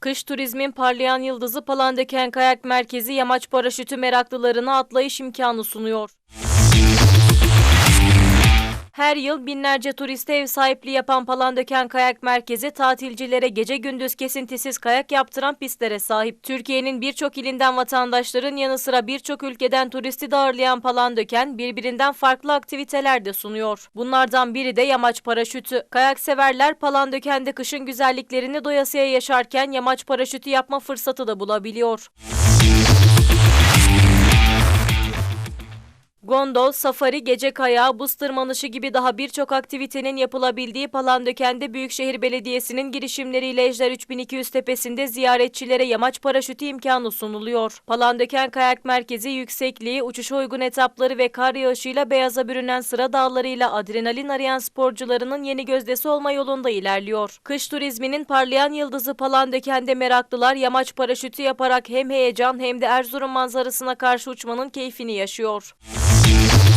Kış turizmin parlayan yıldızı Palandöken Kayak Merkezi yamaç paraşütü meraklılarına atlayış imkanı sunuyor. Her yıl binlerce turiste ev sahipliği yapan Palandöken Kayak Merkezi tatilcilere gece gündüz kesintisiz kayak yaptıran pistlere sahip. Türkiye'nin birçok ilinden vatandaşların yanı sıra birçok ülkeden turisti de ağırlayan Palandöken birbirinden farklı aktiviteler de sunuyor. Bunlardan biri de yamaç paraşütü. Kayak severler Palandöken'de kışın güzelliklerini doyasıya yaşarken yamaç paraşütü yapma fırsatı da bulabiliyor. Gondol, safari, gece kayağı, buz tırmanışı gibi daha birçok aktivitenin yapılabildiği Palandöken'de Büyükşehir Belediyesi'nin girişimleriyle Ejder 3200 tepesinde ziyaretçilere yamaç paraşütü imkanı sunuluyor. Palandöken Kayak Merkezi yüksekliği, uçuşa uygun etapları ve kar yağışıyla beyaza bürünen sıra dağlarıyla adrenalin arayan sporcularının yeni gözdesi olma yolunda ilerliyor. Kış turizminin parlayan yıldızı Palandöken'de meraklılar yamaç paraşütü yaparak hem heyecan hem de Erzurum manzarasına karşı uçmanın keyfini yaşıyor. Thank you.